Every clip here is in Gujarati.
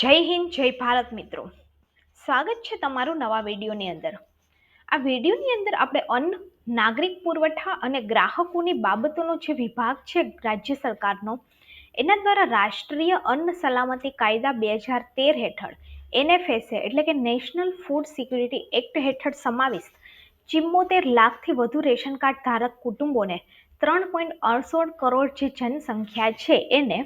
જય હિન્દ, જય ભારત મિત્રો. સ્વાગત છે તમારું નવા વિડીયોની અંદર. આ વિડીયોની અંદર આપણે અન્ન, નાગરિક પુરવઠા અને ગ્રાહકોની બાબતોનો જે વિભાગ છે રાજ્ય સરકારનો, એના દ્વારા રાષ્ટ્રીય અન્ન સલામતી કાયદા બે હજાર તેર હેઠળ, એનએફએસએ એટલે કે નેશનલ ફૂડ સિક્યુરિટી એક્ટ હેઠળ સમાવિષ્ટ, ચિમ્મોતેર લાખથી વધુ રેશન કાર્ડ ધારક કુટુંબોને ત્રણ પોઈન્ટ અડસઠ કરોડ જે જનસંખ્યા છે એને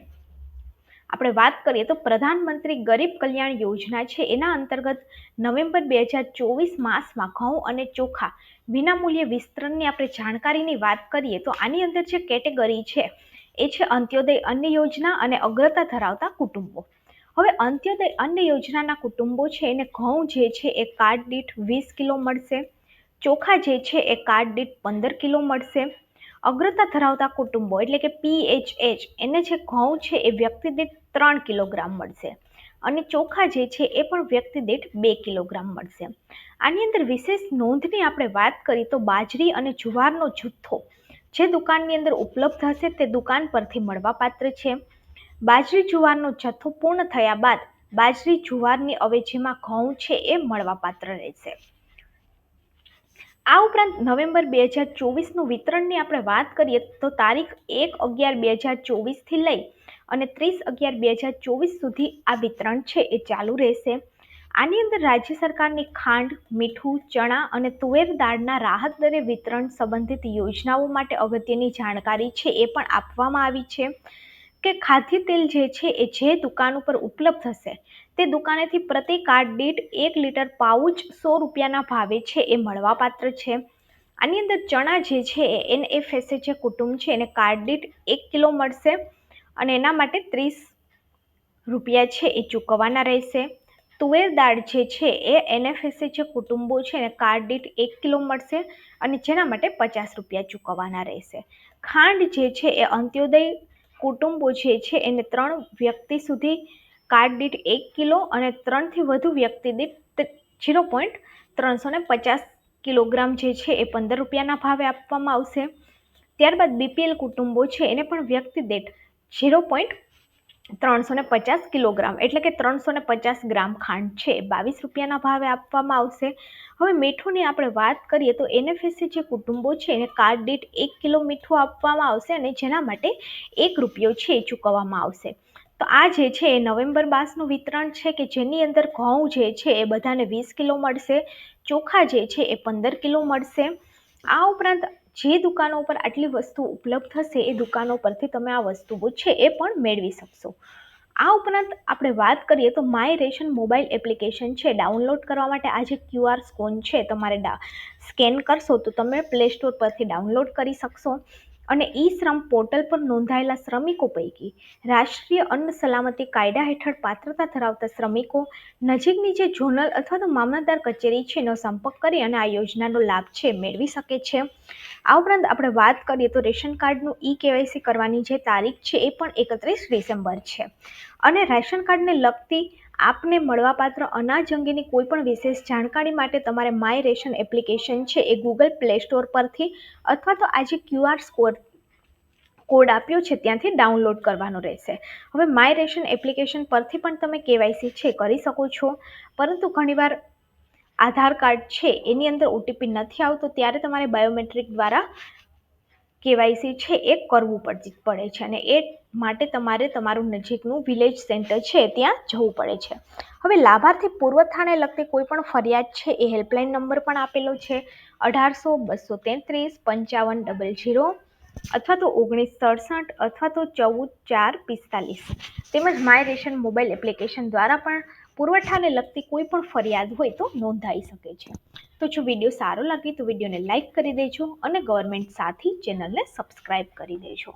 આપણે વાત કરીએ તો પ્રધાનમંત્રી ગરીબ કલ્યાણ યોજના છે. એના અંતર્ગત નવેમ્બર બે હજાર ચોવીસ માસમાં ઘઉં અને ચોખા વિનામૂલ્યે વિસ્તરણની આપણે જાણકારીની વાત કરીએ તો આની અંદર જે કેટેગરી છે, એ છે અંત્યોદય અન્ન યોજના અને અગ્રતા ધરાવતા કુટુંબો. હવે અંત્યોદય અન્ન યોજનાના કુટુંબો છે, એને ઘઉં જે છે એ કાર્ડ દીઠ વીસ કિલો મળશે, ચોખા જે છે એ કાર્ડ દીઠ પંદર કિલો મળશે અગ્રતા ધરાવતા કુટુંબો એટલે કે પીએચએચ એને જે ઘઉં છે એ વ્યક્તિ દીઠ ત્રણ કિલોગ્રામ મળશે. અને ચોખા જે છે એ પણ વ્યક્તિ દીઠ બે કિલોગ્રામ મળશે. આની અંદર વિશેષ નોંધની આપણે વાત કરીએ તો બાજરી અને જુવારનો જથ્થો જે દુકાનની અંદર ઉપલબ્ધ હશે તે દુકાન પરથી મળવાપાત્ર છે. બાજરી જુવારનો જથ્થો પૂર્ણ થયા બાદ બાજરી જુવારની અવેજીમાં ઘઉં છે એ મળવાપાત્ર રહેશે. આ ઉપરાંત નવેમ્બર બે હજાર ચોવીસનું વિતરણની આપણે વાત કરીએ તો તારીખ એક અગિયાર બે હજાર ચોવીસથી લઈ અને ત્રીસ અગિયાર બે હજાર ચોવીસ સુધી આ વિતરણ છે એ ચાલુ રહેશે. આની અંદર રાજ્ય સરકારની ખાંડ, મીઠું, ચણા અને તુવેર દાળના રાહત દરે વિતરણ સંબંધિત યોજનાઓ માટે અગત્યની જાણકારી છે એ પણ આપવામાં આવી છે કે ખાદ્ય તેલ જે છે એ જે દુકાન ઉપર ઉપલબ્ધ હશે તે દુકાનેથી પ્રતિ કાર્ડ દીઠ એક લીટર પાઉચ સો રૂપિયાના ભાવે છે, એ મળવાપાત્ર છે. આની અંદર ચણા જે છે એ એનએફએસએ જે કુટુંબ છે, એને કાર્ડ દીઠ એક કિલો મળશે અને એના માટે ત્રીસ રૂપિયા છે, એ ચૂકવવાના રહેશે. તુવેર દાળ જે છે, એ એનએફએસએ જે કુટુંબો છે, એને કાર્ડ દીઠ એક કિલો મળશે અને જેના માટે પચાસ રૂપિયા ચૂકવવાના રહેશે. ખાંડ જે છે, એ અંત્યોદય કુટુંબો જે છે, એને ત્રણ વ્યક્તિ સુધી કાર્ડ દીઠ એક કિલો અને ત્રણથી વધુ વ્યક્તિ દીઠ ઝીરો પોઈન્ટ ત્રણસો ને પચાસ કિલોગ્રામ જે છે એ પંદર રૂપિયાના ભાવે આપવામાં આવશે. ત્યારબાદ બીપીએલ કુટુંબો છે એને પણ વ્યક્તિ દીઠ ઝીરો પોઈન્ટ ત્રણસો ને પચાસ કિલોગ્રામ એટલે કે ત્રણસો ને પચાસ ગ્રામ ખાંડ છે બાવીસ રૂપિયાના ભાવે આપવામાં આવશે. હવે મીઠુંની આપણે વાત કરીએ તો એનએફએસસી જે કુટુંબો છે એને કાર્ડ દીઠ એક કિલો મીઠું આપવામાં આવશે અને જેના માટે એક રૂપિયો છે એ ચૂકવવામાં આવશે. તો આ જે છે એ નવેમ્બર માસનું વિતરણ છે કે જેની અંદર ઘઉં જે છે એ બધાને વીસ કિલો મળશે, ચોખા જે છે એ પંદર કિલો મળશે. આ ઉપરાંત જે દુકાનો પર આટલી વસ્તુ ઉપલબ્ધ થશે એ દુકાનો પરથી તમે આ વસ્તુઓ છે એ પણ મેળવી શકશો. આ ઉપરાંત આપણે વાત કરીએ તો માય રેશન મોબાઈલ એપ્લિકેશન છે, ડાઉનલોડ કરવા માટે આ જે ક્યુઆર સ્કોન છે, તમારે સ્કેન કરશો તો તમે પ્લે સ્ટોર પરથી ડાઉનલોડ કરી શકશો. અને ઈ શ્રમ પોર્ટલ પર નોંધાયેલા શ્રમિકો પૈકી રાષ્ટ્રીય અન્ન સલામતી કાયદા હેઠળ પાત્રતા ધરાવતા શ્રમિકો નજીકની જે ઝોનલ અથવા તો મામલતદાર કચેરી છે, એનો સંપર્ક કરી અને આ યોજનાનો લાભ છે મેળવી શકે છે. આ ઉપરાંત આપણે વાત કરીએ તો રેશન કાર્ડનું ઈ કેવાયસી કરવાની જે તારીખ છે, એ પણ એકત્રીસ ડિસેમ્બર છે. અને રેશન કાર્ડને લગતી આપને મળવાપાત્ર અનાજ અંગેની કોઈ પણ વિશેષ જાણકારી માટે તમારે માય રેશન એપ્લિકેશન છે એ ગૂગલ પ્લે સ્ટોર પરથી અથવા તો આજે ક્યુઆર સ્કોર કોડ આપ્યો છે ત્યાંથી ડાઉનલોડ કરવાનો રહેશે. હવે માય રેશન એપ્લિકેશન પરથી પણ તમે કેવાયસી છે કરી શકો છો. પરંતુ ઘણીવાર આધાર કાર્ડ છે એની અંદર ઓટીપી નથી આવતો ત્યારે તમારે બાયોમેટ્રિક દ્વારા કેવાયસી છે એ કરવું પડે છે. અને એ માટે તમારે તમારું નજીકનું વિલેજ સેન્ટર છે, ત્યાં જવું પડે છે. હવે લાભાર્થી પુરવઠાને લગતી કોઈ પણ ફરિયાદ છે, એ હેલ્પલાઇન નંબર પણ આપેલો છે, અઢારસો બસો તેત્રીસ પંચાવન ડબલ જીરો અથવા તો ઓગણીસ સડસઠ અથવા તો ચૌદ ચાર પિસ્તાલીસ. તેમજ માય રેશન મોબાઈલ એપ્લિકેશન દ્વારા પણ પુરવઠાને લગતી કોઈ પણ ફરિયાદ હોય તો નોંધાઈ શકે છે. તો જો વીડિયો સારો લાગે તો વિડીયોને લાઇક કરી દેજો અને ગવર્મેન્ટ સાથી ચેનલને સબસ્ક્રાઈબ કરી દેજો.